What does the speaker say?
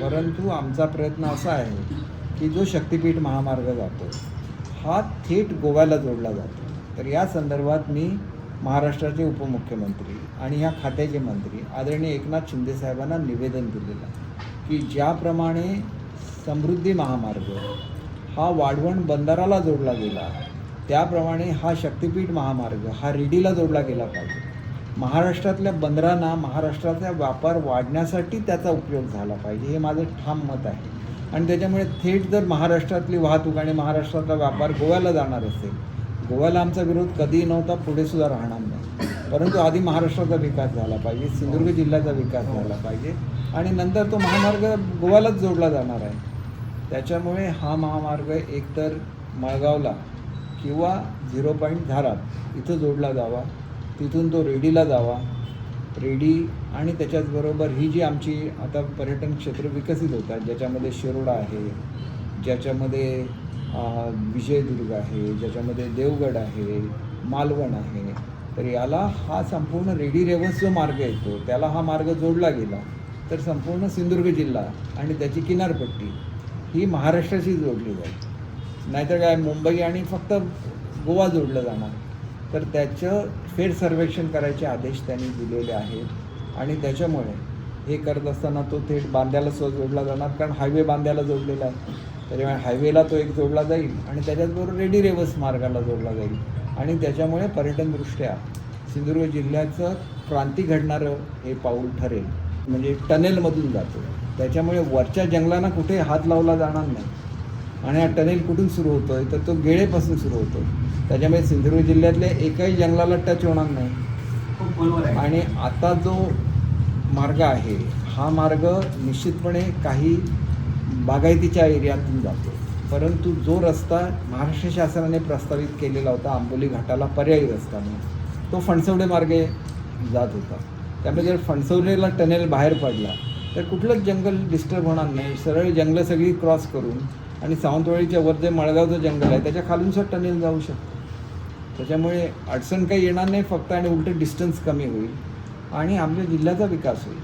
परंतु आमचा प्रयत्न असा आहे की जो शक्तिपीठ महामार्ग जातो हा थेट गोव्याला जोडला जातो. तर या संदर्भात मी महाराष्ट्राचे उपमुख्यमंत्री आणि ह्या खात्याचे मंत्री आदरणीय एकनाथ शिंदेसाहेबांना निवेदन दिलेलं आहे की ज्याप्रमाणे समृद्धी महामार्ग हा वाढवण बंदराला जोडला गेला त्याप्रमाणे हा शक्तिपीठ महामार्ग हा रेडीला जोडला गेला पाहिजे. महाराष्ट्रातल्या बंदरांना महाराष्ट्राचा व्यापार वाढण्यासाठी त्याचा उपयोग झाला पाहिजे हे माझं ठाम मत आहे. आणि त्याच्यामुळे थेट जर महाराष्ट्रातली वाहतूक आणि महाराष्ट्रातला व्यापार गोव्याला जाणार असेल गोव्याला आमचा विरोध कधीही नव्हता पुढेसुद्धा राहणार नाही. परंतु आधी महाराष्ट्राचा विकास झाला पाहिजे सिंधुदुर्ग जिल्ह्याचा विकास झाला पाहिजे आणि नंतर तो महामार्ग गोव्यालाच जोडला जाणार आहे. त्याच्यामुळे हा महामार्ग एकतर मळगावला किंवा झिरो पॉईंट धारात इथं जोडला जावा तिथून तो रेडीला जावा. रेडी आणि त्याच्याचबरोबर ही जी आमची आता पर्यटन क्षेत्र विकसित होतात ज्याच्यामध्ये शिरोडा आहे ज्याच्यामध्ये विजयदुर्ग आहे ज्याच्यामध्ये देवगड आहे मालवण आहे तर याला हा संपूर्ण रेडी रेवस जो मार्ग येतो त्याला हा मार्ग जोडला गेला. तर संपूर्ण सिंधुदुर्ग जिल्हा आणि त्याची किनारपट्टी ही महाराष्ट्राशी जोडली जाईल. नाहीतर काय मुंबई आणि फक्त गोवा जोडलं जाणार. तर त्याचं फेर सर्वेक्षण करायचे आदेश त्यांनी दिलेले आहेत. आणि त्याच्यामुळे हे करत असताना तो थेट बांध्याला सो जोडला जाणार कारण हायवे बांध्याला जोडलेला आहे. त्याच्यामुळे हायवेला तो एक जोडला जाईल आणि त्याच्याचबरोबर रेडी रेवस मार्गाला जोडला जाईल. आणि त्याच्यामुळे पर्यटनदृष्ट्या सिंधुदुर्ग जिल्ह्याचं क्रांती घडणारं हे पाऊल ठरेल. म्हणजे टनेलमधून जातो. त्याच्यामुळे वरच्या जंगलांना कुठे हात लावला जाणार नाही. आणि हा टनेल कुठून सुरू होतोय? तर तो गेळेपासून सुरू होतो त्याच्यामुळे सिंधुदुर्ग जिल्ह्यातल्या एकाही जंगलाला टच होणार नाही. आहे. आणि आता जो मार्ग आहे हा मार्ग निश्चितपणे काही बागायतीच्या एरियातून जातो. परंतु जो रस्ता महाराष्ट्र शासनाने प्रस्तावित केलेला होता आंबोली घाटाला पर्यायी रस्ता म्हणून तो फणसवडे मार्गे जात होता. त्यामुळे जर फणसवडेला टनेल बाहेर पडला तर कुठलंच जंगल डिस्टर्ब होणार नाही. सरळ जंगलं सगळी क्रॉस करून आणि सावंतवाडीच्या वर जे मळगावचं जंगल आहे. त्याच्या खालून टनेल जाऊ शकतं. त्याच्यामुळे अडचण काही येणार नाही फक्त आणि उलट डिस्टन्स कमी होईल आणि आमच्या जिल्ह्याचा विकास होईल.